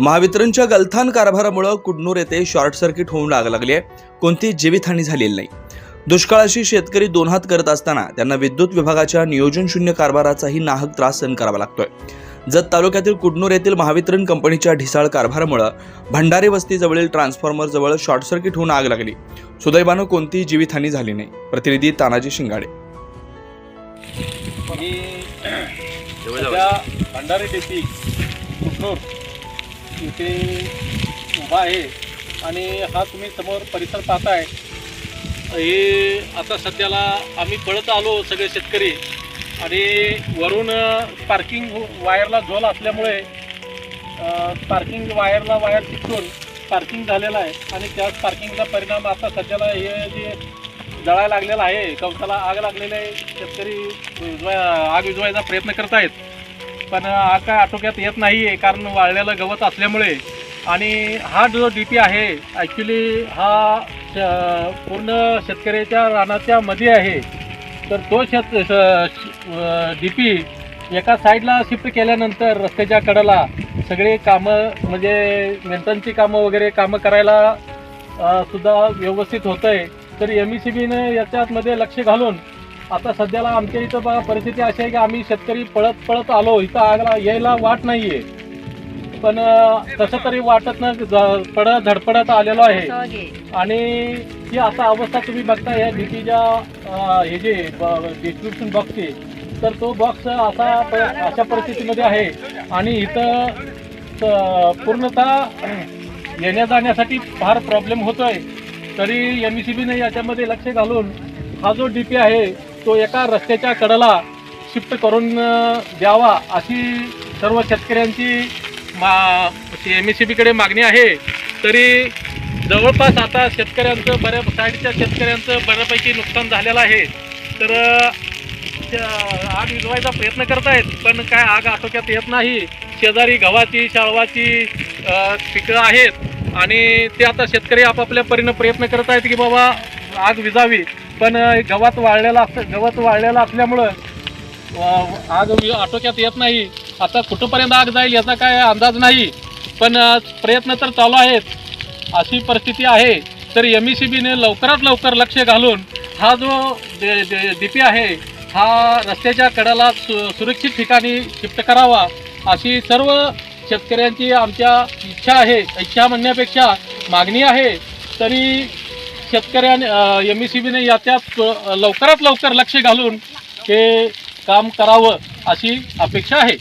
महावितरणच्या गलथान कारभारामुळे कुडनूर येथे शॉर्ट सर्किट होऊन आग लागली आहे. कोणतीही जीवितहानी झालेली नाही. दुष्काळाशी शेतकरी दोन हात करत असताना त्यांना विद्युत विभागाच्या नियोजनशून्य कारभाराचाही नाहक त्रास सहन करावा लागतोय. जत तालुक्यातील कुडनूर येथील महावितरण कंपनीच्या ढिसाळ कारभारामुळे भंडारे वस्तीजवळील ट्रान्सफॉर्मरजवळ शॉर्ट सर्किट होऊन आग लागली. सुदैवानं कोणतीही जीवितहानी झाली नाही. प्रतिनिधी तानाजी शिंगाडे. भंडारे भंडारी इथे उभा आहे आणि हा तुम्ही समोर परिसर पाहताय. हे आता सध्याला आम्ही पळत आलो सगळे शेतकरी आणि वरून पार्किंग वायरला झोल असल्यामुळे पार्किंग वायरला वायर चिकटून पार्किंग झालेलं आहे आणि त्याच पार्किंगचा परिणाम आता सध्याला हे जे जळायला लागलेला आहे कवसाला आग लागलेले आहे शेतकरी आग विझवायचा प्रयत्न करत आहेत पण हा काय आटोक्यात येत नाही आहे कारण वाळलेलं गवत असल्यामुळे. आणि हा जो डी पी आहे ॲक्च्युली हा श- पूर्ण शेतकऱ्याच्या रानाच्या मध्ये आहे. तर तो शेत डी पी एका साईडला शिफ्ट केल्यानंतर रस्त्याच्या कडेला सगळे कामं म्हणजे मेंटेनची कामं वगैरे कामं करायला सुद्धा व्यवस्थित होतं आहे तर एम ई सी बीनं याच्यामध्ये लक्ष घालून आता सध्याला आमच्या इथं बघा परिस्थिती अशी आहे की आम्ही शेतकरी पळत पळत आलो इथं आगला यायला वाट नाही आहे पण तसं तरी वाटत ना ज- पडत धडपडत आलेलो आहे. आणि ही असा अवस्था तुम्ही बघता या डीपीच्या हे जे डिस्क्रिप्शन बॉक्सचे तर तो बॉक्स असा अशा परिस्थितीमध्ये आहे. आणि इथं पूर्णतः येण्या जाण्यासाठी फार प्रॉब्लेम होतोय. तरी एम ई सी बीने याच्यामध्ये लक्ष घालून हा जो डी पी आहे तो एका रस्त्याच्या कडेला शिफ्ट करून द्यावा अशी सर्व शेतकऱ्यांची मा एम ई सी बीकडे मागणी आहे. तरी जवळपास आता शेतकऱ्यांचं बऱ्या साईडच्या शेतकऱ्यांचं बऱ्यापैकी नुकसान झालेलं आहे. तर त्या- आग विझवायचा प्रयत्न करत आहेत पण काय आग आटोक्यात येत नाही. शेजारी गव्हाची शाळवाची पिकं आहेत. आणि ते आता शेतकरी आपापल्या परीनं प्रयत्न करत आहेत की बाबा आग विजावी पण गवत वाळलेलं असतं गवत वाळलेलं असल्यामुळं आग आटोक्यात येत नाही. आता कुठंपर्यंत आग जाईल याचा काय अंदाज नाही. पण प्रयत्न तर चालू आहेत. अशी परिस्थिती आहे. तर एम ई सी बीने लवकरात लवकर लक्ष घालून हा जो डीपी आहे हा रस्त्याच्या कडाला सु सुरक्षित ठिकाणी शिफ्ट करावा अशी सर्व शेतकऱ्यांची आमच्या इच्छा आहे इच्छा म्हणण्यापेक्षा मागणी आहे. तरी शेतकऱ्याने एम ई सी बीने याच्यात त्यात लवकरात लवकर लक्ष घालून ते काम करावं अशी अपेक्षा आहे.